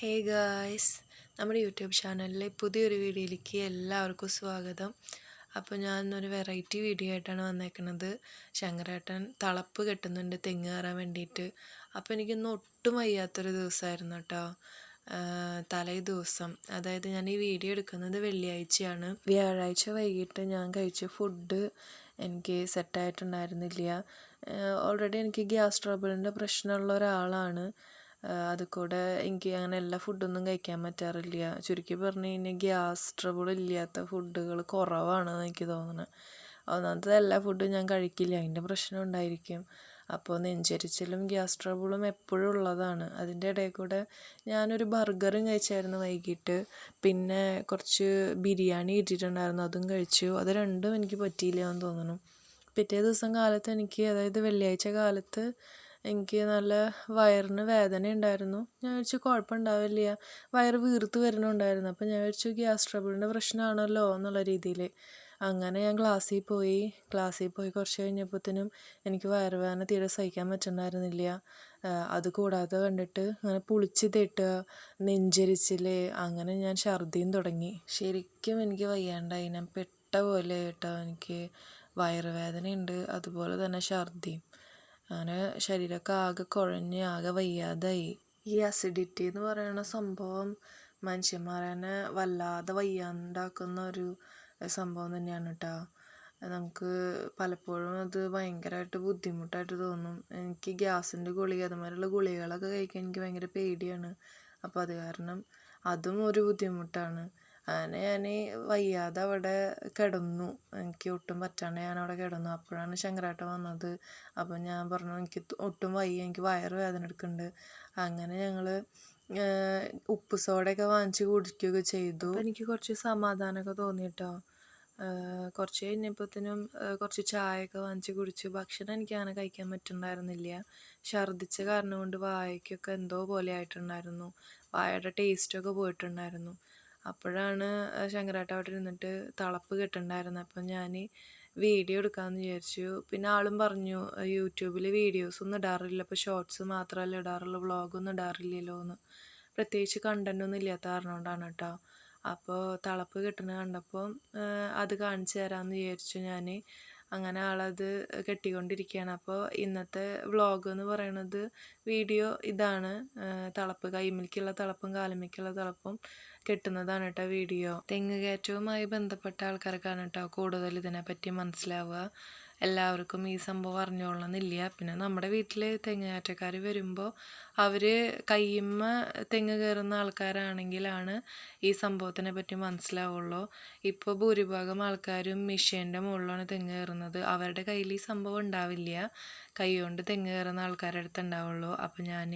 Hey guys നമ്മുടെ YouTube ചാനലിലെ പുതിയൊരു വീഡിയോയിലേക്ക് എല്ലാവർക്കും സ്വാഗതം. അപ്പോൾ ഞാൻ ഒരു വെറൈറ്റി വീഡിയോ ആയിട്ടാണ് വന്നേക്കുന്നത് ശങ്കരേട്ടൻ തളപ്പ് കെട്ടുന്നുണ്ട് തെങ്ങ് കയറാൻ വേണ്ടിയിട്ട്. അപ്പോൾ എനിക്കൊന്നും ഒട്ടും വയ്യാത്തൊരു ദിവസമായിരുന്നു കേട്ടോ. തലേ ദിവസം. അതായത് ഞാൻ ഈ വീഡിയോ എടുക്കുന്നത് വെള്ളിയാഴ്ചയാണ്. വ്യാഴാഴ്ച വൈകിട്ട് ഞാൻ കഴിച്ച ഫുഡ് എനിക്ക് സെറ്റായിട്ടുണ്ടായിരുന്നില്ല ഓൾറെഡി എനിക്ക് ഗ്യാസ് ട്രബിളിന്റെ പ്രശ്നമുള്ള ഒരാളാണ്. അത് കൂടെ എനിക്ക് അങ്ങനെ എല്ലാ ഫുഡൊന്നും കഴിക്കാൻ പറ്റാറില്ല. ചുരുക്കി പറഞ്ഞു കഴിഞ്ഞാൽ ഗ്യാസ് ട്രബിൾ ഇല്ലാത്ത ഫുഡുകൾ കുറവാണെന്ന് എനിക്ക് തോന്നുന്നത് ഒന്നാമത്തത് എല്ലാ ഫുഡും ഞാൻ കഴിക്കില്ല. അതിന്റെ പ്രശ്നം ഉണ്ടായിരിക്കും. അപ്പോൾ നെഞ്ചരിച്ചിലും ഗ്യാസ് ട്രബിളും എപ്പോഴും ഉള്ളതാണ്. അതിന്റെ ഇടയിൽ കൂടെ ഞാനൊരു ബർഗറും കഴിച്ചായിരുന്നു വൈകിട്ട്. പിന്നെ കുറച്ച് ബിരിയാണി ഇട്ടിട്ടുണ്ടായിരുന്നു. അതും കഴിച്ചു. അത് രണ്ടും എനിക്ക് പറ്റിയില്ല എന്ന് തോന്നുന്നു. പിറ്റേ ദിവസം കാലത്ത് എനിക്ക് അതായത് വെള്ളിയാഴ്ച കാലത്ത് എനിക്ക് നല്ല വയറിന് വേദന ഉണ്ടായിരുന്നു. ഞാൻ വിചാരിച്ചു കുഴപ്പമുണ്ടാവില്ല. വയറ് വീർത്ത് വരുന്നുണ്ടായിരുന്നു. അപ്പോൾ ഞാൻ വിചാരിച്ചു ഗ്യാസ് ട്രബിളിന്റെ പ്രശ്നമാണല്ലോ എന്നുള്ള രീതിയിൽ അങ്ങനെ ഞാൻ ക്ലാസ്സിൽ പോയി. ക്ലാസ്സിൽ പോയി കുറച്ച് കഴിഞ്ഞപ്പോഴത്തേനും എനിക്ക് വയറുവേദന തീരെ സഹിക്കാൻ പറ്റുന്നുണ്ടായിരുന്നില്ല. അത് കൂടാതെ കണ്ടിട്ട് അങ്ങനെ പുളിച്ച് തെട്ടുക നെഞ്ചരിച്ചിൽ അങ്ങനെ ഞാൻ ഛർദിയും തുടങ്ങി. ശരിക്കും എനിക്ക് വയ്യാണ്ടായി. ഞാൻ പെട്ട പോലെ കേട്ടോ എനിക്ക് വയറുവേദനയുണ്ട് അതുപോലെ തന്നെ ഛർദിയും. അങ്ങനെ ശരീരമൊക്കെ ആകെ കുഴഞ്ഞ് ആകെ വയ്യാതായി. ഈ അസിഡിറ്റി എന്ന് പറയുന്ന സംഭവം മനുഷ്യന്മാരെ തന്നെ വല്ലാതെ വയ്യാണ്ടാക്കുന്ന ഒരു സംഭവം തന്നെയാണ് കേട്ടോ നമുക്ക് പലപ്പോഴും അത് ഭയങ്കരമായിട്ട് ബുദ്ധിമുട്ടായിട്ട് തോന്നും. എനിക്ക് ഗ്യാസിന്റെ ഗുളിക അതുമാതിരിയുള്ള ഗുളികകളൊക്കെ കഴിക്കാൻ എനിക്ക് ഭയങ്കര പേടിയാണ്. അപ്പോൾ അത് കാരണം അതും ഒരു ബുദ്ധിമുട്ടാണ്. അങ്ങനെ ഞാൻ വയ്യാതെ അവിടെ കിടന്നു. എനിക്ക് ഒട്ടും പറ്റാണ്ട് ഞാൻ അവിടെ കിടന്നു. അപ്പോഴാണ് ശങ്കരേട്ടൻ വന്നത്. അപ്പോൾ ഞാൻ പറഞ്ഞു എനിക്ക് ഒട്ടും വയ്യ. എനിക്ക് വയറ് വേദന എടുക്കുന്നുണ്ട്. അങ്ങനെ ഞങ്ങൾ ഉപ്പ് സോഡയൊക്കെ വാങ്ങിച്ച് കുടിക്കുകയൊക്കെ ചെയ്തു. എനിക്ക് കുറച്ച് സമാധാനമൊക്കെ തോന്നി കേട്ടോ കുറച്ച് കഴിഞ്ഞപ്പോഴത്തേനും കുറച്ച് ചായയൊക്കെ വാങ്ങിച്ച് കുടിച്ച്. ഭക്ഷണം എനിക്ക് അങ്ങനെ കഴിക്കാൻ പറ്റുന്നുണ്ടായിരുന്നില്ല. ഛർദ്ദിച്ച കാരണം കൊണ്ട് വായയ്ക്കൊക്കെ എന്തോ പോലെ ആയിട്ടുണ്ടായിരുന്നു. വായയുടെ ടേസ്റ്റൊക്കെ പോയിട്ടുണ്ടായിരുന്നു. അപ്പോഴാണ് ശങ്കരാട്ട അവിടെ ഇരുന്നിട്ട് തളപ്പ് കെട്ടുണ്ടായിരുന്നത് അപ്പം ഞാൻ വീഡിയോ എടുക്കാമെന്ന് വിചാരിച്ചു. പിന്നെ ആളും പറഞ്ഞു യൂട്യൂബിൽ വീഡിയോസ് ഒന്നും ഇടാറില്ല. അപ്പോൾ ഷോർട്സ് മാത്രമല്ല ഇടാറുള്ളൂ വ്ളോഗൊന്നും ഇടാറില്ലല്ലോ എന്ന് പ്രത്യേകിച്ച് കണ്ടന്റ് ഒന്നും ഇല്ലാത്ത കാരണം കൊണ്ടാണ് കേട്ടോ അപ്പോൾ തളപ്പ് കിട്ടുന്നത് കണ്ടപ്പോൾ അത് കാണിച്ചു തരാമെന്ന് വിചാരിച്ചു ഞാൻ അങ്ങനെ ആളത് കെട്ടിക്കൊണ്ടിരിക്കുകയാണ് അപ്പോൾ ഇന്നത്തെ വ്ളോഗ് എന്ന് പറയുന്നത് വീഡിയോ ഇതാണ്. തളപ്പ് കൈമിലേക്കുള്ള തളപ്പും കാലുമേക്കുള്ള തളപ്പും കെട്ടുന്നതാണ് കേട്ടോ വീഡിയോ. തെങ്ങ് കയറ്റവുമായി ബന്ധപ്പെട്ട ആൾക്കാർക്കാണ് കേട്ടോ കൂടുതൽ ഇതിനെപ്പറ്റി മനസ്സിലാവുക. എല്ലാവർക്കും ഈ സംഭവം അറിഞ്ഞോളണമെന്നില്ല പിന്നെ നമ്മുടെ വീട്ടിൽ തെങ്ങുകയറ്റക്കാർ വരുമ്പോൾ അവർ കയ്യുമ്മ തെങ്ങ് കയറുന്ന ആൾക്കാരാണെങ്കിലാണ് ഈ സംഭവത്തിനെ പറ്റി മനസ്സിലാവുള്ളൂ. ഇപ്പോൾ ഭൂരിഭാഗം ആൾക്കാരും മിഷീന്റെ മുകളിലാണ് തെങ്ങ് കയറുന്നത് അവരുടെ കയ്യിൽ ഈ സംഭവം ഉണ്ടാവില്ല. കൈ കൊണ്ട് തെങ്ങ് കയറുന്ന ആൾക്കാരുടെ അടുത്ത് ഉണ്ടാവുള്ളൂ അപ്പോൾ ഞാൻ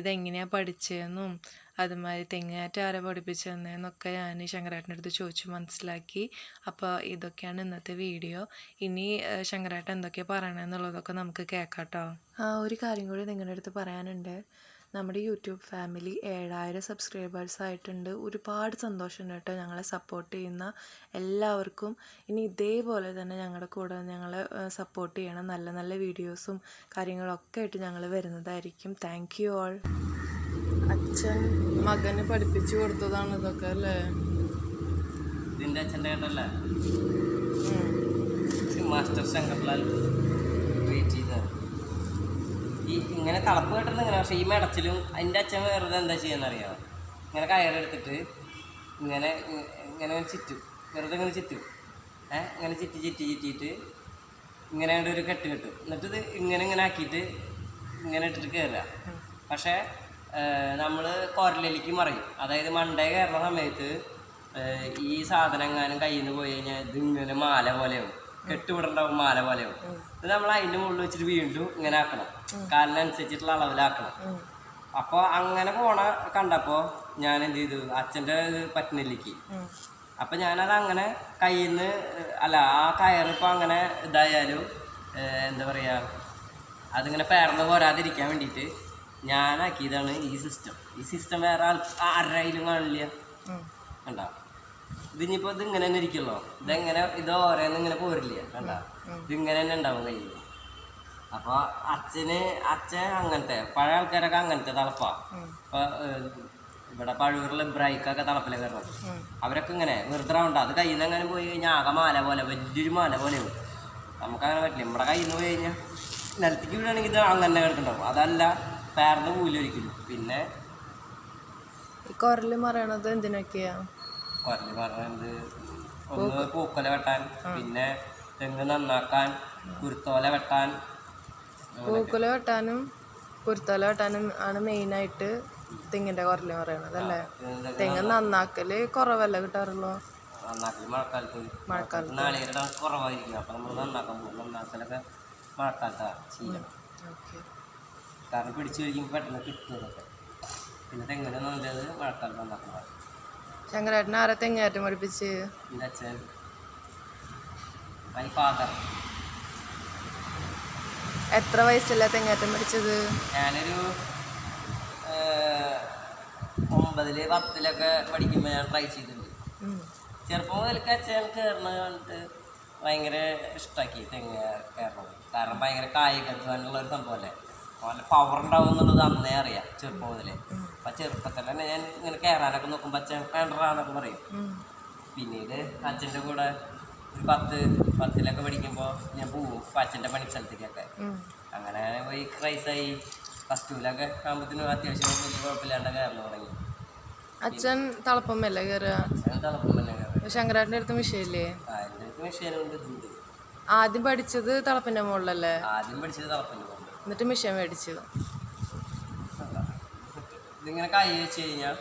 ഇതെങ്ങനെയാണ് പഠിച്ചതെന്നും അതുമാതിരി തെങ്ങാറ്റ ആരെ പഠിപ്പിച്ചു തന്നതെന്നൊക്കെ ഞാൻ ശങ്കരേട്ടന്റെ അടുത്ത് ചോദിച്ചു മനസ്സിലാക്കി. അപ്പോൾ ഇതൊക്കെയാണ് ഇന്നത്തെ വീഡിയോ. ഇനി ശങ്കരേട്ടൻ എന്തൊക്കെയാണ് പറയണമെന്നുള്ളതൊക്കെ നമുക്ക് കേൾക്കാം ഒരു കാര്യം കൂടി നിങ്ങളുടെ അടുത്ത് പറയാനുണ്ട്. നമ്മുടെ യൂട്യൂബ് ഫാമിലി ഏഴായിരം സബ്സ്ക്രൈബേഴ്സ് ആയിട്ടുണ്ട്. ഒരുപാട് സന്തോഷമുണ്ട് കേട്ടോ ഞങ്ങളെ സപ്പോർട്ട് ചെയ്യുന്ന എല്ലാവർക്കും. ഇനി ഇതേപോലെ തന്നെ ഞങ്ങളുടെ കൂടെ ഞങ്ങളെ സപ്പോർട്ട് ചെയ്യണം നല്ല നല്ല വീഡിയോസും കാര്യങ്ങളൊക്കെ ആയിട്ട് ഞങ്ങൾ വരുന്നതായിരിക്കും. Thank you all. അച്ഛൻ മകന് പഠിപ്പിച്ചു കൊടുത്തതാണ് ഇതൊക്കെ അല്ലേ? ഇതിന്റെ അച്ഛന്റെ കേട്ടല്ലേ മാസ്റ്റർ ശങ്കർലാൽ ചെയ്തത് ഈ ഇങ്ങനെ തളപ്പ് കേട്ടത് ഇങ്ങനെ പക്ഷേ ഈ മെടച്ചിലും അതിന്റെ അച്ഛൻ വെറുതെ എന്താ ചെയ്യാന്നറിയാമോ ഇങ്ങനെ കയറെടുത്തിട്ട് ഇങ്ങനെ ഇങ്ങനെ ചുറ്റും വെറുതെ ഇങ്ങനെ ചുറ്റും. ഏഹ് ഇങ്ങനെ ചുറ്റി ചുറ്റി ചുറ്റിയിട്ട് ഇങ്ങനെ ഒരു കെട്ട് കിട്ടും എന്നിട്ട് ഇത് ഇങ്ങനെ ഇങ്ങനെ ആക്കിയിട്ട് ഇങ്ങനെ ഇട്ടിട്ട് കയറുക പക്ഷേ നമ്മൾ കുരലിലേക്ക് മറിയും. അതായത് മണ്ടേ കയറുന്ന സമയത്ത് ഈ സാധനം എങ്ങാനും കയ്യിൽ നിന്ന് പോയി കഴിഞ്ഞാൽ ഇത് ഇങ്ങനെ മാല പോലെയാവും. കെട്ടുവിടണ്ടാവും മാല പോലെയാവും. ഇത് നമ്മൾ അതിന്റെ മുകളിൽ വെച്ചിട്ട് വീണ്ടും ഇങ്ങനെ ആക്കണം. കാലിനനുസരിച്ചിട്ടുള്ള അളവിലാക്കണം. അപ്പോൾ അങ്ങനെ പോണ കണ്ടപ്പോൾ ഞാൻ എന്ത് ചെയ്തു? അച്ഛന്റെ ഇത് പറ്റുന്നില്ലേക്ക് അപ്പം ഞാനത് അങ്ങനെ കയ്യിൽ നിന്ന് അല്ല ആ കയറിപ്പോൾ അങ്ങനെ ഇതായാലും എന്താ പറയുക അതിങ്ങനെ പേർന്ന് പോരാതിരിക്കാൻ വേണ്ടിയിട്ട് ഞാനാക്കിയതാണ് ഈ സിസ്റ്റം ഈ സിസ്റ്റം വേറെ ആൾ ആരായാലും കാണില്ല. കണ്ട? ഇതിനിപ്പോ ഇത് ഇങ്ങനെ തന്നെ ഇരിക്കുള്ളൂ. ഇതെങ്ങനെ ഇത് ഓരോന്ന് ഇങ്ങനെ പോരില്ല? കണ്ട? ഇതിങ്ങനെ തന്നെ ഉണ്ടാവും കയ്യിൽ അപ്പൊ അച്ഛന് അച്ഛൻ അങ്ങനത്തെ പഴയ ആൾക്കാരൊക്കെ അങ്ങനത്തെ തളപ്പാ ഇപ്പൊ ഇവിടെ പഴൂരിലെ ബ്രൈക്കൊക്കെ തളപ്പിലെ കയറണം അവരൊക്കെ ഇങ്ങനെ വെറുതെ അത് കയ്യിൽ നിന്ന് അങ്ങനെ പോയി കഴിഞ്ഞാൽ ആകെ മാല പോലെ വലിയൊരു മാല പോലെയാവും. നമുക്കങ്ങനെ പറ്റില്ല. നമ്മുടെ കയ്യിൽ നിന്ന് പോയി കഴിഞ്ഞാൽ നിലത്തേക്ക് വീഴാണെങ്കിൽ ഇത് അങ്ങനെ കിടക്കണ്ടാവും അതല്ല പേർന്ന് ഒരിക്കലും പിന്നെ കൊരൽ പറയണത് മറയണത് എന്തിനൊക്കെയാ? കൊരൽ പറയണത് ഒന്ന് പൂക്കല വെട്ടാൻ പിന്നെ തെങ്ങ് നന്നാക്കാൻ കുരുത്തോല വെട്ടാൻ പൂക്കല വെട്ടാനും കുരുത്തോല വെട്ടാനും ആണ് മെയിനായിട്ട് തെങ്ങിന്റെ കൊരൽ പറയണത് അല്ലേ? തെങ്ങ് നന്നാക്കൽ കുറവല്ല കിട്ടാറുള്ളൂ? മഴക്കാലത്ത്. മഴക്കാലത്ത്. നാളികേരുടെ കുറവായിരിക്കും. അപ്പം നമ്മൾ നന്നാക്കാൻ പോകും. നന്നാക്കലൊക്കെ മഴക്കാലത്താണ് ചെയ്യണം. ഓക്കെ. കാരണം പിടിച്ചു കഴിക്കുമ്പോൾ പെട്ടെന്ന് കിട്ടുന്നതൊക്കെ. പിന്നെ തെങ്ങിനെ നല്ലത് മഴക്കാലത്ത് ഉണ്ടാക്കുന്നതാണ് ശങ്കരേട്ടൻ ആരെ തെങ്ങേറ്റം പഠിപ്പിച്ച്? എന്റെ അച്ഛൻ. മൈ ഫാദർ എത്ര വയസ്സില്ല തെങ്ങേറ്റം പഠിച്ചത്? ഞാനൊരു ഒമ്പതിൽ പത്തിലൊക്കെ പഠിക്കുമ്പോൾ ഞാൻ ട്രൈ ചെയ്തിട്ടുണ്ട്. ചെറുപ്പം മുതൽക്ക് അച്ഛൻ കയറണ കണ്ടിട്ട് ഭയങ്കര ഇഷ്ടമാക്കി തെങ്ങ് കയറണത് കാരണം ഭയങ്കര കായിക അധ്വാനമുള്ള ഒരു സംഭവമല്ലേ നല്ല പവർ ഉണ്ടാവും എന്നുള്ളത് അന്നേ അറിയാം ചെറുപ്പം മുതലേ. അപ്പം ചെറുപ്പത്തിൽ തന്നെ ഞാൻ ഇങ്ങനെ കയറാനൊക്കെ നോക്കുമ്പോൾ അച്ഛൻ വേണ്ടറാന്നൊക്കെ പറയും. പിന്നീട് അച്ഛന്റെ കൂടെ ഒരു പത്ത് പത്തിലൊക്കെ പഠിക്കുമ്പോൾ ഞാൻ പോവും അച്ഛന്റെ പണി സ്ഥലത്തേക്കൊക്കെ അങ്ങനെ പോയി ക്രൈസായി പ്ലസ് ടുവിലൊക്കെ ആകുമ്പോഴത്തേനും അത്യാവശ്യം വലിയ കുഴപ്പമില്ലാണ്ട് കയറണം തുടങ്ങി. അച്ഛൻ തളപ്പമ്മല്ലേ കയറുക അച്ഛൻ തളപ്പം തന്നെ കയറി ശങ്കരേട്ടന്റെ അടുത്ത് മിഷയില്ലേ ആ എന്റെ അടുത്ത് മെഷീനുണ്ട് ആദ്യം പഠിച്ചത് തളപ്പിന്റെ മുകളിലല്ലേ? ആദ്യം പഠിച്ചത് തളപ്പിന്റെ കൊണ്ട് എന്നിട്ട് മിഷൻ മേടിച്ചു. ഇതിങ്ങനെ കൈ വെച്ച് കഴിഞ്ഞാൽ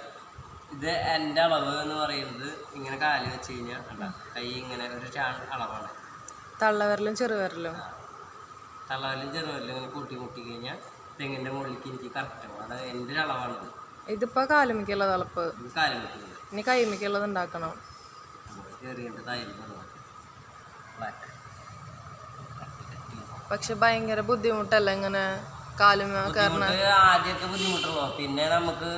ഇത് എന്റെ അളവ് എന്ന് പറയുന്നത് ഇങ്ങനെ കാൽ വെച്ച് കഴിഞ്ഞാൽ കൈ ഇങ്ങനെ ഒരു അളവാണ്. തള്ളവിരലും ചെറുവിരലും. തള്ളവലും ചെറുവലും ഇങ്ങനെ കൂട്ടി മുട്ടി കഴിഞ്ഞാൽ തെങ്ങിന്റെ മുകളിലേക്ക് എനിക്ക് കറക്റ്റ് അത് എന്റെ ഒരു അളവാണിത്. ഇതിപ്പോൾ കാലുമിക്കുള്ള തളപ്പ്. കാലുമിക്കുള്ളത് ഇനി കൈമിക്കുള്ളത് ഉണ്ടാക്കണം. കയറിയിട്ട് തൈര് പക്ഷെ ഭയങ്കര ബുദ്ധിമുട്ടല്ല ഇങ്ങനെ കാലുമ കാരണം? ആദ്യമൊക്കെ ബുദ്ധിമുട്ടുള്ളൂ. പിന്നെ നമുക്ക്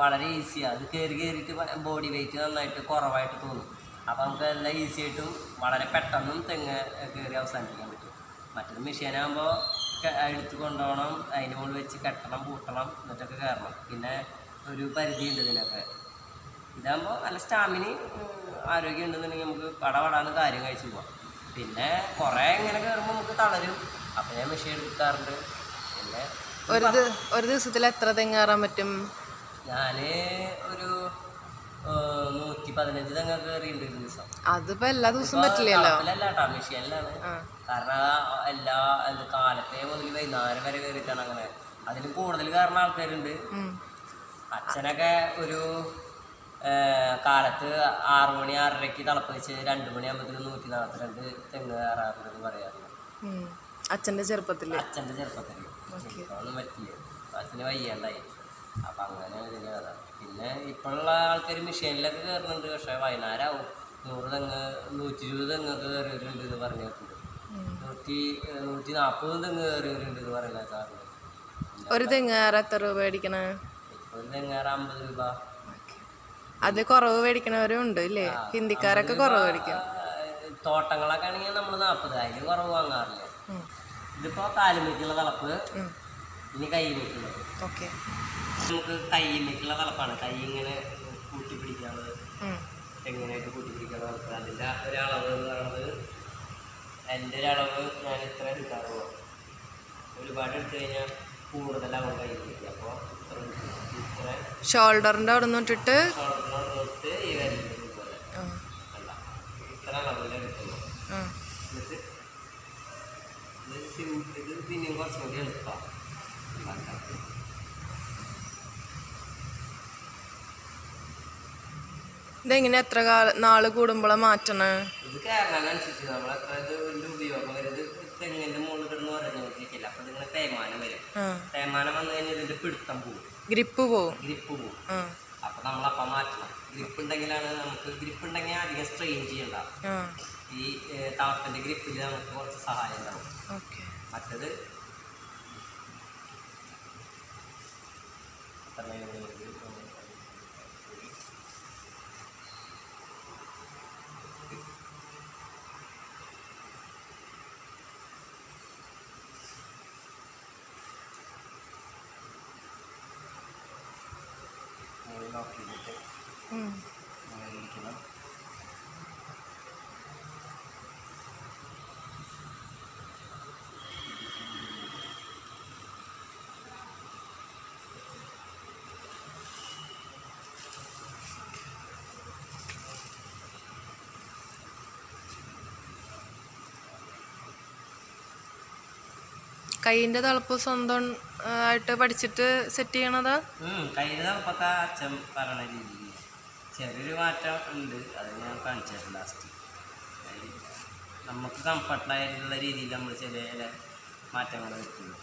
വളരെ ഈസിയാണ് അത് കയറി കയറിയിട്ട് ബോഡി വെയിറ്റ് നന്നായിട്ട് കുറവായിട്ട് തോന്നും. അപ്പോൾ നമുക്ക് എല്ലാം ഈസി ആയിട്ടും വളരെ പെട്ടെന്നും തെങ്ങ് കയറി അവസാനിപ്പിക്കാൻ പറ്റും. മറ്റൊരു മെഷീനാകുമ്പോൾ എടുത്ത് കൊണ്ടുപോകണം അതിന്റെ മുകളിൽ വെച്ച് കെട്ടണം പൂട്ടണം എന്നിട്ടൊക്കെ കയറണം പിന്നെ ഒരു പരിധി പരിധിയുണ്ട് ഇതിനൊക്കെ. ഇതാകുമ്പോൾ നല്ല സ്റ്റാമിന ആരോഗ്യം ഉണ്ടെന്നുണ്ടെങ്കിൽ നമുക്ക് പടപടാന്ന് കാര്യം കഴിച്ചു പോവാം. പിന്നെ കുറേ ഇങ്ങനെ കയറുമ്പോൾ നമുക്ക് തളരും. അപ്പം ഞാൻ മെഷീൻ എടുക്കാറുണ്ട്. പിന്നെ ഒരു ഒരു ദിവസത്തിൽ എത്ര തെങ്ങ് കയറാൻ പറ്റും? ഞാൻ ഒരു നൂറ്റി പതിനഞ്ച് തെങ്ങ കയറിയിട്ടുണ്ട് ഒരു ദിവസം. അതിപ്പോ എല്ലാ ദിവസവും പറ്റില്ലല്ലോ. അല്ലട്ടാ മെഷീനിലാണ്. കാരണം എല്ലാ എന്ത് കാലത്തെ മുതൽ വൈകുന്നേരം വരെ കയറിയിട്ടാണ് അങ്ങനെ. അതിൽ കൂടുതൽ കാരണം ആൾക്കാരുണ്ട്. അച്ഛനൊക്കെ ഒരു കാലത്ത് ആറു മണി ആറരയ്ക്ക് തിളപ്പ് വെച്ച് രണ്ട് മണിയാകുമ്പോഴത്തേനും നൂറ്റി നാൽപ്പത്തിരണ്ട് തെങ്ങ് കയറാറുണ്ടെന്ന് പറയാറുണ്ട്. അച്ഛന്റെ അച്ഛന്റെ ചെറുപ്പത്തിൽ. അച്ഛന്റെ ചെറുപ്പത്തിൽ ഒന്നും പറ്റില്ല. അച്ഛന് വയ്യാണ്ടായി. അപ്പം അങ്ങനെ ഇതിന്റെ കഥ പിന്നെ ഇപ്പോഴുള്ള ആൾക്കാർ മെഷീനിലൊക്കെ കയറുന്നുണ്ട് പക്ഷേ വൈകുന്നേരമാവും നൂറ് തെങ്ങ് നൂറ്റി ഇരുപത് തെങ്ങൊക്കെ കയറിയവരുണ്ട് എന്ന് പറഞ്ഞിട്ടുണ്ട്. നൂറ്റി നൂറ്റി നാൽപ്പത് തെങ്ങ് കയറിയവരുണ്ട് എന്ന് പറയുന്ന കാറുണ്ട് ഒരു തെങ്ങ് എത്ര രൂപ മേടിക്കണ? ഒരു തെങ്ങ് അമ്പത് രൂപ. അത് കുറവ് മേടിക്കണവരും ഉണ്ട് ഇല്ലേ? ഹിന്ദിക്കാരൊക്കെ കുറവ് മേടിക്കും തോട്ടങ്ങളൊക്കെ ആണെങ്കിൽ നമ്മൾ നാൽപ്പത് അതിൽ കുറവ് വാങ്ങാറില്ല? ഇതിപ്പോ കാലുമേക്കുള്ള തളപ്പ്. ഇനി കൈമേക്കുള്ളത് ഓക്കെ. നമുക്ക് കൈമേക്കുള്ള തളപ്പാണ്. കൈ ഇങ്ങനെ കൂട്ടി പിടിക്കാനുള്ളത് എങ്ങനെയൊക്കെ എങ്ങനെയായിട്ട് കൂട്ടി പിടിക്കാൻ തളപ്പ് അതിന്റെ ഒരളവ് എന്ന് പറയുന്നത് എന്റെ ഒരു അളവ് ഞാൻ ഇത്ര എടുക്കാറുള്ളൂ. ഒരുപാട് എടുത്തു കഴിഞ്ഞാൽ കൂടുതലാവും കൈ പിടിക്കുക അപ്പോൾ ഷോൾഡറിന്റെ അവിടെ നിന്ന് ഇട്ടിട്ട് ഇതെങ്ങനെ എത്ര കാല നാൾ കൂടുമ്പോഴാണ് മാറ്റണേ ഇതിന്റെ ഉപയോഗം വരുന്നത് തെങ്ങിന്റെ മുകളിൽ കിടന്ന് പറഞ്ഞുകൊണ്ടിരിക്കില്ല അപ്പോൾ ഇതിങ്ങനെ തേയ്മാനം വന്നു കഴിഞ്ഞാൽ ഇതിന്റെ പിടുത്തം പോകും ഗ്രിപ്പ് പോവും. ഗ്രിപ്പ് പോകും അപ്പൊ നമ്മളപ്പ മാറ്റണം. ഗ്രിപ്പ് ഉണ്ടെങ്കിലാണ് നമുക്ക് ഗ്രിപ്പ് ഉണ്ടെങ്കിൽ അധികം സ്ട്രെയിൻ ചെയ്യണ്ട. ഈ തളത്തിന്റെ ഗ്രിപ്പിൽ നമുക്ക് കുറച്ച് സഹായം ഉണ്ടാവും. മറ്റത് എത്ര ലോക്ക് ചെയ്തിട്ട് ഉം. ഇരിക്കണം കൈയിന്റെ തളപ്പ് സ്വന്തം ആയിട്ട് പഠിച്ചിട്ട് സെറ്റ് ചെയ്യണത്? അച്ഛൻ രീതിയിൽ ചെറിയൊരു മാറ്റം ഉണ്ട് അത് ഞാൻ കാണിച്ചു ലാസ്റ്റ് നമുക്ക് കംഫർട്ടായിട്ടുള്ള രീതിയിൽ നമ്മൾ ചില ചില മാറ്റങ്ങൾ വരുത്തുന്നു.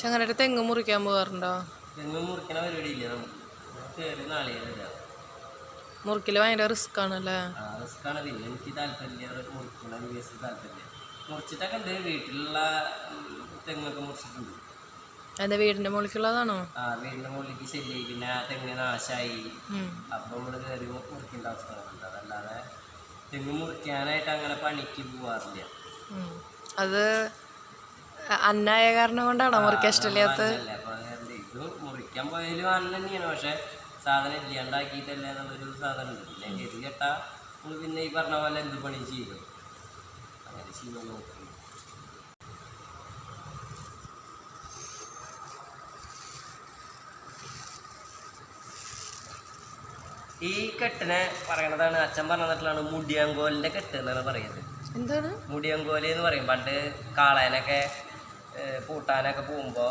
ചങ്ങരയുടെ തെങ്ങ് മുറിക്കാൻ പോകാറുണ്ടോ? തെങ്ങ് മുറിക്കണ പരിപാടി ഇല്ല നമുക്ക് ഭയങ്കര റിസ്ക് ആണല്ലേ ആ റിസ്ക്കാണ്. പിന്നെ എനിക്ക് താല്പര്യമില്ല. അത് മുറിക്കണ കേസ് താല്പര്യമില്ല. മുറിച്ചിട്ടൊക്കെ ഉണ്ട്. വീട്ടിലുള്ള തെങ്ങൊക്കെ മുറിച്ചിട്ടുണ്ട്. അതെ വീടിന്റെ മുകളിലേക്കുള്ളതാണോ? ആ വീടിന്റെ മുകളിലേക്ക് ശരിയായി. പിന്നെ ആ തെങ്ങ് നാശമായി അപ്പൊ കയറി മുറിക്കേണ്ട അവസ്ഥ അതല്ലാതെ തെങ്ങ് മുറിക്കാനായിട്ട് അങ്ങനെ പണിക്ക് പോവാറില്ല. അത് അന്നായ കാരണം കൊണ്ടാണോ മുറിക്കാൻ ഇഷ്ടമില്ലാത്ത അല്ല അപ്പോൾ അതുകൊണ്ട് ഇത് മുറിക്കാൻ പോയാലും അന്ന തന്നെയാണ് പക്ഷെ സാധനം ഇല്ലാണ്ടാക്കിയിട്ടല്ല എന്നുള്ളൊരു സാധനം ഉണ്ട്. പിന്നെ ഗതി കേട്ടാ നമ്മൾ പിന്നെ ഈ പറഞ്ഞ പോലെ എന്ത് പണി ചെയ്യും അങ്ങനെ ഈ കെട്ടിനെ പറയണതാണ് അച്ഛൻ പറഞ്ഞിട്ടുള്ളതാണ് മുടിയാങ്കോലിന്റെ കെട്ട് എന്നാണ് പറയുന്നത്. എന്താണ്? മുടിയങ്കോൽ എന്ന് പറയും. പണ്ട് കാളേനൊക്കെ പൂട്ടാനൊക്കെ പോകുമ്പോ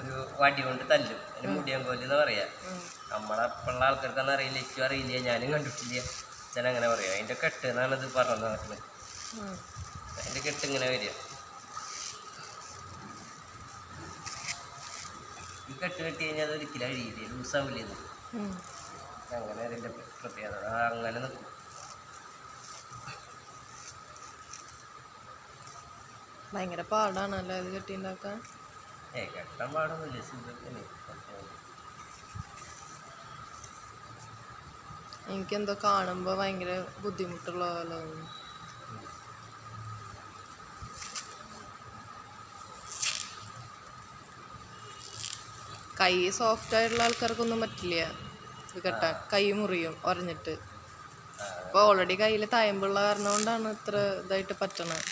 ഒരു വടി കൊണ്ട് തല്ലും. അതിന് മുടിയങ്കോൽ എന്ന് പറയാ. നമ്മളെ ഇപ്പോഴുള്ള ആൾക്കാർക്കൊന്നും അറിയില്ല എനിക്കും അറിയില്ല ഞാനും കണ്ടിട്ടില്ല. അച്ഛൻ അങ്ങനെ പറയാം. അതിന്റെ കെട്ട് എന്നാണ് ഇത് പറഞ്ഞത് നടക്കുന്നത്. അതിന്റെ കെട്ട് ഇങ്ങനെ വരിക. ഈ കെട്ട് കെട്ടി കഴിഞ്ഞാൽ അത് ഒരിക്കലും അഴിയില്ല. ലൂസാവില്ല ഇത്. അങ്ങനെ അതിന്റെ പ്രത്യേകത. അങ്ങനെ നിൽക്കും ഭയങ്കര പാടാണല്ലോ ഇത് കെട്ടിണ്ടാക്കാൻ. ഏ കെട്ടാൻ പാടൊന്നുമില്ല സിദ്ധത്തിന് എനിക്കെന്തോ കാണുമ്പോ ഭയങ്കര ബുദ്ധിമുട്ടുള്ള പോലെ തോന്നുന്നു കൈ സോഫ്റ്റ് ആയിട്ടുള്ള ആൾക്കാർക്കൊന്നും പറ്റില്ല. ഇത് കെട്ടാൻ. കൈ മുറിയും ഉറഞ്ഞിട്ട് ഇപ്പൊ ഓൾറെഡി കയ്യിൽ തയമ്പുള്ള കാരണം കൊണ്ടാണ് ഇത്ര ഇതായിട്ട് പറ്റണത്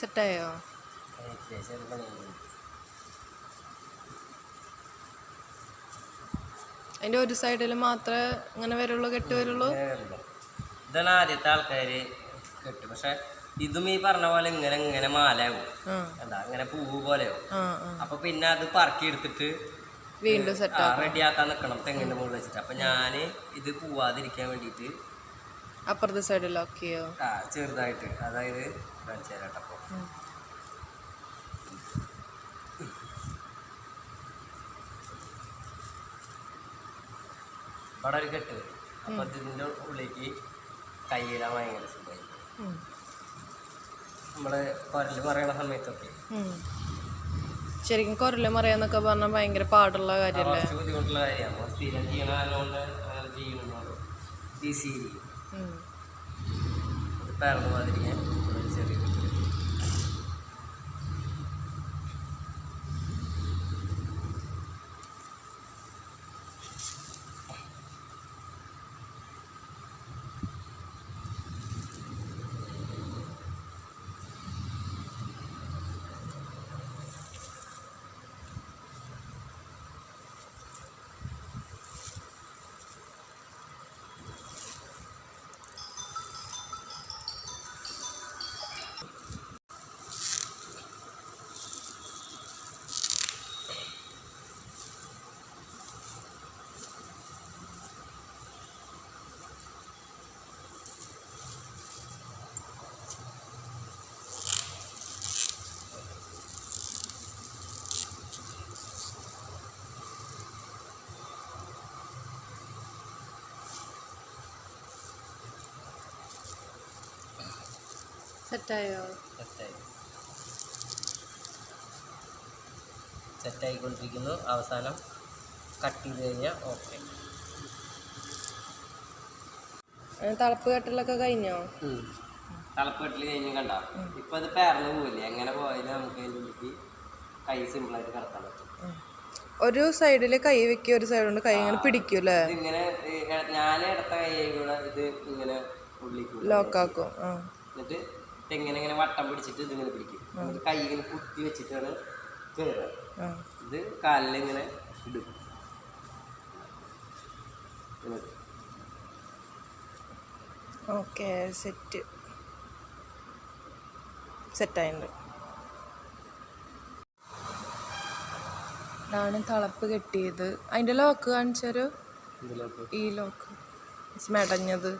സെറ്റായോ? അതിന്റെ ഒരു സൈഡിൽ മാത്രമേ ഇങ്ങനെ വരുള്ളൂ കെട്ട് വരുള്ളൂ? ഇതാണ് ആദ്യത്തെ ആൾക്കാര് കെട്ട്. പക്ഷെ ഇതും ഈ പറഞ്ഞ പോലെ ഇങ്ങനെ ഇങ്ങനെ മാലയാവും. എന്താ അങ്ങനെ പൂവ് പോലെയാവും. അപ്പൊ പിന്നെ അത് പറക്കി എടുത്തിട്ട് വീണ്ടും സെറ്റ് റെഡിയാക്കാൻ നിൽക്കണം തെങ്ങിന്റെ മുകളിൽ വെച്ചിട്ട്. അപ്പൊ ഞാൻ ഇത് പൂവാതിരിക്കാൻ വേണ്ടിട്ട് അപ്പുറത്തെ സൈഡിൽ ചെറുതായിട്ട്. അതായത് കാണിച്ചു തരാം കേട്ടോ ഒരു കെട്ട് വരും. അപ്പൊ ഇതിന്റെ ഉള്ളിലേക്ക് കയ്യിലാ ഭയങ്കര. നമ്മൾ കുരൽ പറയണ സമയത്തൊക്കെ. ശരിക്കും കൊരൽ മറിയാന്നൊക്കെ പറഞ്ഞാൽ ഭയങ്കര പാടുള്ള കുറച്ച് ബുദ്ധിമുട്ടുള്ള കാര്യമാണ്. സ്ഥിരം ചെയ്യണ അതുകൊണ്ട് അങ്ങനെ ചെയ്യണമെന്നുള്ളൂ ഈസി ഉം. ഇത് പേർന്ന് ഒരു ചെറിയ കെട്ട് വരും. സെറ്റായോ? സെറ്റായി. സെറ്റായിക്കൊണ്ടിരിക്കുന്നു. അവസാനം കട്ട് ചെയ്ത് കഴിഞ്ഞാൽ ഓക്കെ. തളപ്പ് കെട്ടലൊക്കെ കഴിഞ്ഞോ? തളപ്പ് കെട്ടിൽ കഴിഞ്ഞ് കണ്ട? ഇപ്പം അത് പേരന് പോവില്ലേ? എങ്ങനെ പോയാലും നമുക്ക് അതിന്റെ ഉള്ളിലേക്ക് കൈ സിമ്പിളായിട്ട് കടത്താൻ പറ്റും. ഒരു സൈഡിൽ കൈ വെക്കുക ഒരു സൈഡ് കൊണ്ട് കൈ ഇങ്ങനെ പിടിക്കൂലേ ഇങ്ങനെ ഞാൻ എടുത്ത കൈ കൂടെ ഇത് ഇങ്ങനെ ഉള്ളിലേക്ക് ലോക്കാക്കും എന്നിട്ട് തെങ്ങനെ ഇങ്ങനെ വട്ടം പിടിച്ചിട്ട് ഇതിങ്ങനെ പിടിക്കും. എന്നിട്ട് കൈ ഇങ്ങനെ കുത്തി വെച്ചിട്ടാണ് കയറുക ഇത് കാലിൽ ഇങ്ങനെ ഇടും. Okay set. സെറ്റായിട്ടുണ്ട്. ഇതാണ് തളപ്പ് കെട്ടിയത്. അതിന്റെ ലോക്ക് കാണിച്ചൊരു? ഈ ലോക്ക്. മെടഞ്ഞത്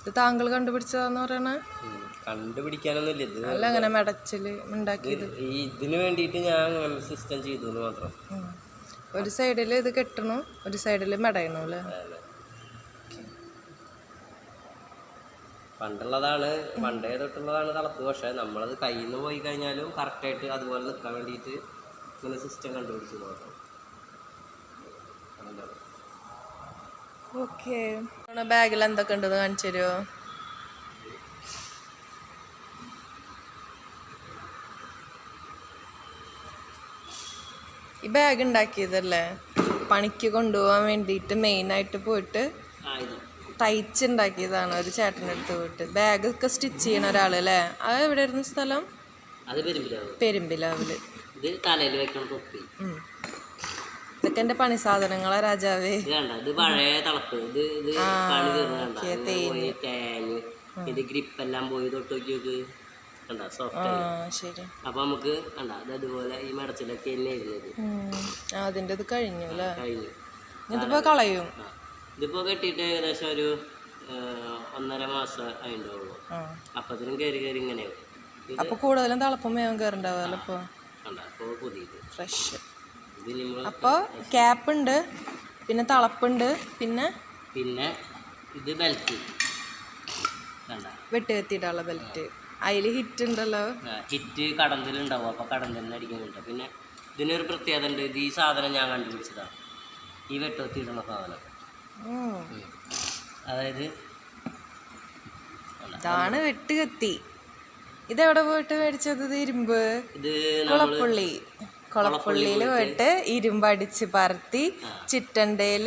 ഇത് താങ്കൾ കണ്ടുപിടിച്ചതാന്ന് പറയണ. കണ്ടുപിടിക്കാനൊന്നുമില്ല. ഇത് അല്ല അങ്ങനെ മെടച്ചിൽ ഉണ്ടാക്കിയത്. ഈ ഇതിന് വേണ്ടിയിട്ട് ഞാൻ അങ്ങനെ സിസ്റ്റം ചെയ്തു എന്ന് മാത്രം ഒരു സൈഡിൽ ഇത് കെട്ടണു ഒരു സൈഡിൽ മെടയണു അല്ലേ. പണ്ടുള്ളതാണ് പണ്ടേ തൊട്ടുള്ളതാണ് തളപ്പ് പക്ഷേ നമ്മളത് കയ്യിൽ നിന്ന് പോയി കഴിഞ്ഞാലും കറക്റ്റായിട്ട് അതുപോലെ നിൽക്കാൻ വേണ്ടിയിട്ട് ഇങ്ങനെ സിസ്റ്റം കണ്ടുപിടിച്ചു മാത്രം. ഓക്കെ ബാഗിൽ എന്തൊക്കെ ഉണ്ടെന്ന് കാണിച്ചു തരുമോ ഈ ബാഗ് ഉണ്ടാക്കിയതല്ലേ? പണിക്ക് കൊണ്ടുപോകാൻ വേണ്ടിയിട്ട് മെയിനായിട്ട് പോയിട്ട് ആ ഉണ്ടാക്കിയതാണ് ഒരു ചേട്ടന്റെ അടുത്ത് പോയിട്ട്. ബാഗ് ഒക്കെ സ്റ്റിച്ച് ചെയ്യണ ഒരാൾ അല്ലേ? അത് എവിടെയായിരുന്നു സ്ഥലം? പെരുമ്പിലാവിൽ. ഇത് തലയിൽ വെക്കണം തൊപ്പി. ഉം. ഇതൊക്കെ എന്റെ പണി സാധനങ്ങളാ രാജാവേ. ഇത് പഴയ തളപ്പ്. ഇത് ഇത് പണി തീർന്നു കണ്ട? ഇതിന്റെ ഗ്രിപ്പ് എല്ലാം പോയി തൊട്ട് നോക്കി കണ്ട? സോഫ്റ്റ് അപ്പൊ നമുക്ക് കണ്ട? ഇത് അതുപോലെ ഈ മടച്ചിലൊക്കെ തന്നെ ഇരുന്നത്. അതിന്റെ ഇത് കഴിഞ്ഞു കഴിഞ്ഞു. ഇതിപ്പോ കളയും. ഇതിപ്പോ കെട്ടിയിട്ട് ഏകദേശം ഒരു ഒന്നര മാസം ആയിട്ടുള്ളൂ അപ്പത്തിനും കയറി കയറി ഇങ്ങനെയാവും. അപ്പൊ കൂടുതലും തിളപ്പം വേഗം കയറുണ്ടാവുമല്ലോ ഇപ്പൊ. ഫ്രഷ് അപ്പോൾ ക്യാപ്പ് ഉണ്ട് പിന്നെ തളപ്പുണ്ട് പിന്നെ പിന്നെ ഇത് ബെൽറ്റ് വെട്ടി വെട്ട് ബെൽറ്റ് അതിൽ ഹിറ്റ് ഉണ്ടല്ലോ. ഹിറ്റ് കടന്തലുണ്ടാവും അപ്പോൾ കടന്തലിന് അടിക്കുന്നുണ്ട് പിന്നെ ഇതിനൊരു പ്രത്യേകത ഉണ്ട്. ഇത് ഈ സാധനം ഞാൻ കണ്ടുപിടിച്ചതാണ് ഈ വെട്ടൊത്തിയിടുന്ന സാധനം. അതായത് ഇതാണ് വെട്ട് കത്തി. ഇതെവിടെ പോയിട്ട് മേടിച്ചത് ഇരുമ്പ്? ഇത് കുളപ്പുള്ളി. കുളപ്പുള്ളിയിൽ പോയിട്ട് ഇരുമ്പടിച്ച് പറത്തി ചിറ്റണ്ടയിൽ ചിറ്റണ്ടയിൽ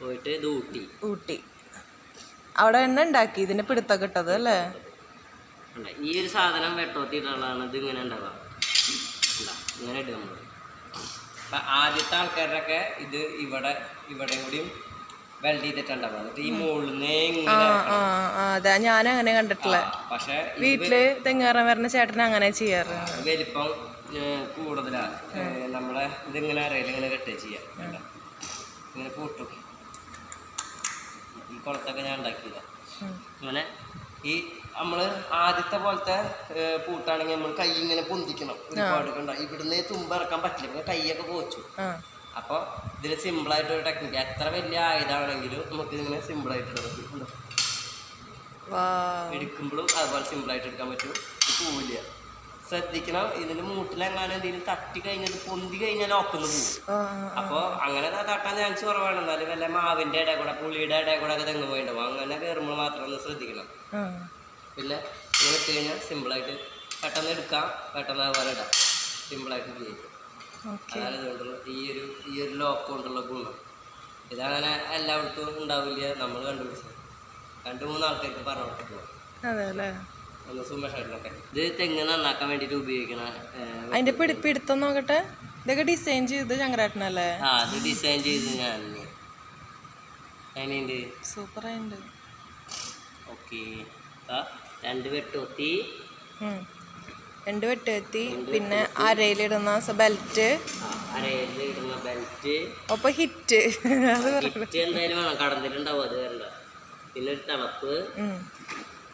പോയിട്ട് ഇത് ഊട്ടി. ഊട്ടി. അവിടെ എണ്ണ ഉണ്ടാക്കി ഇതിന് പിടുത്തം കിട്ടത് അല്ലേ? ഈ ഒരു സാധനം വെട്ടോത്തിട്ടുള്ളതാണ് ഇത് ഇങ്ങനെ ഉണ്ടാവുക. ഇങ്ങനെ ഇടുക നമ്മൾ അപ്പം ആദ്യത്തെ ആൾക്കാരുടെയൊക്കെ ഇത് ഇവിടെ ഇവിടെ കൂടിയും വെൽഡ് ചെയ്തിട്ടുണ്ടാവുക എന്നിട്ട് ഈ മുകളിൽ ഞാൻ അങ്ങനെ കണ്ടിട്ടില്ല പക്ഷേ വീട്ടിൽ തെങ്ങേറാൻ വരുന്ന ചേട്ടൻ അങ്ങനെ ചെയ്യാറ്. വലിപ്പം ഏഹ്, കൂടുതലാ. ഏഹ്, നമ്മളെ ഇതിങ്ങനെ അറിയില്ല ഇങ്ങനെ കെട്ടേ ചെയ്യാം? ഇങ്ങനെ പൂട്ടും. ഈ കുളത്തൊക്കെ ഞാൻ ഉണ്ടാക്കിയതാ. അങ്ങനെ ഈ നമ്മൾ ആദ്യത്തെ പോലത്തെ പൂട്ടാണെങ്കിൽ നമ്മൾ കൈ ഇങ്ങനെ പൊന്തിക്കണം. ഒരുപാട് ഇവിടുന്ന് തുമ്പ് ഇറക്കാൻ പറ്റില്ല. പിന്നെ കൈയൊക്കെ പോച്ചു. അപ്പോൾ ഇതിൽ സിമ്പിളായിട്ട് ഒരു ടെക്നിക്ക് എത്ര വലിയ ആയുധമാണെങ്കിലും നമുക്ക് ഇതിങ്ങനെ സിമ്പിളായിട്ട്? വാ. എടുക്കുമ്പോഴും അതുപോലെ സിമ്പിളായിട്ട് എടുക്കാൻ പറ്റും. പോവില്ല. ശ്രദ്ധിക്കണം. ഇതിന്റെ മൂട്ടിലെങ്ങാനും എന്തെങ്കിലും തട്ടി കഴിഞ്ഞിട്ട് പൊന്തി കഴിഞ്ഞാൽ ലോക്കൊന്ന് പോകും ആ അങ്ങനെ തട്ടാൻ ചാൻസ് കുറവാണ്. എന്നാലും വല്ല മാവിന്റെ ഇടയിൽ കൂടെ പുളിയുടെ ഇടയിൽ കൂടെ ഒക്കെ തെങ്ങ് പോയിട്ടുണ്ടാവും അങ്ങനെ കയറുമ്പോൾ മാത്രം ഒന്ന് ശ്രദ്ധിക്കണം. പിന്നെ ഇങ്ങനെ ഇട്ട് കഴിഞ്ഞാൽ സിമ്പിളായിട്ട് പെട്ടെന്ന് എടുക്കാം പെട്ടെന്ന് അതുപോലെ ഇടാം. സിമ്പിളായിട്ട് ഉപയോഗിക്കാം. അതുകൊണ്ടുള്ള അതാണ് ഇതുകൊണ്ടുള്ള ഈ ഒരു ഈ ഒരു ലോക്ക് കൊണ്ടുള്ള ഗുണം. ഇതങ്ങനെ എല്ലായിടത്തും ഉണ്ടാവില്ല. നമ്മൾ കണ്ടുപിടിച്ചത്. രണ്ട് മൂന്ന് ആൾക്കാർക്ക് പറഞ്ഞു കൊടുത്തിട്ടുള്ളൂ ഒന്ന് സുമേഷായിട്ടൊക്കെ ഇത് തെങ്ങ് നന്നാക്കാൻ വേണ്ടിയിട്ട് ഉപയോഗിക്കണ? അതിന്റെ പിടിപ്പിടുത്തം നോക്കട്ടെ. ഇതൊക്കെ ഡിസൈൻ ചെയ്ത് ചങ്കരാട്ടനല്ലേ ആ അത് ഡിസൈൻ ചെയ്ത് ഞാൻ അതിനുണ്ട് സൂപ്പർ ആയിട്ടുണ്ട് ഓക്കെ രണ്ട് വെട്ടുത്തി. രണ്ട് വെട്ടുത്തി പിന്നെ അരയിലിടുന്ന ബെൽറ്റ്. അരയിൽ ഇടുന്ന ബെൽറ്റ്. ഒപ്പം ഹിറ്റ്. കിറ്റ് എന്തായാലും വേണം. കടന്നിട്ടുണ്ടാവും അത് വരണ്ട. പിന്നെ ഒരു തളപ്പ്.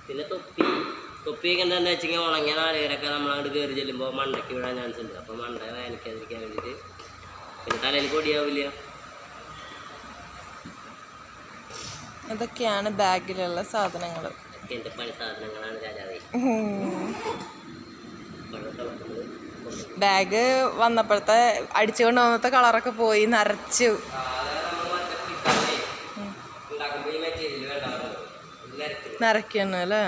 പിന്നെ തൊപ്പി. തൊപ്പിയൊക്കെ എന്താണെന്ന് വെച്ചെങ്കിൽ ഉണങ്ങിയ നാളുകാരൊക്കെ നമ്മളങ്ങോട്ട് കയറി ചെല്ലുമ്പോൾ മണ്ടയ്ക്ക് വിടാൻ ചാൻസ് ഉണ്ട്. അപ്പോൾ മണ്ട വേനയ്ക്കാതിരിക്കാൻ വേണ്ടിയിട്ട് പിന്നെ തലയിൽ പൊടിയാവില്ല. അതൊക്കെയാണ് ബാഗിലുള്ള സാധനങ്ങൾ എന്റെ പണി സാധനങ്ങളാണ് രാജാവേ. ബാഗ് വന്നപ്പോഴത്തെ അടിച്ചു കൊണ്ട് വന്നത്തെ കളറൊക്കെ പോയി നരച്ചു. നരയ്ക്കുന്നു അല്ലേ?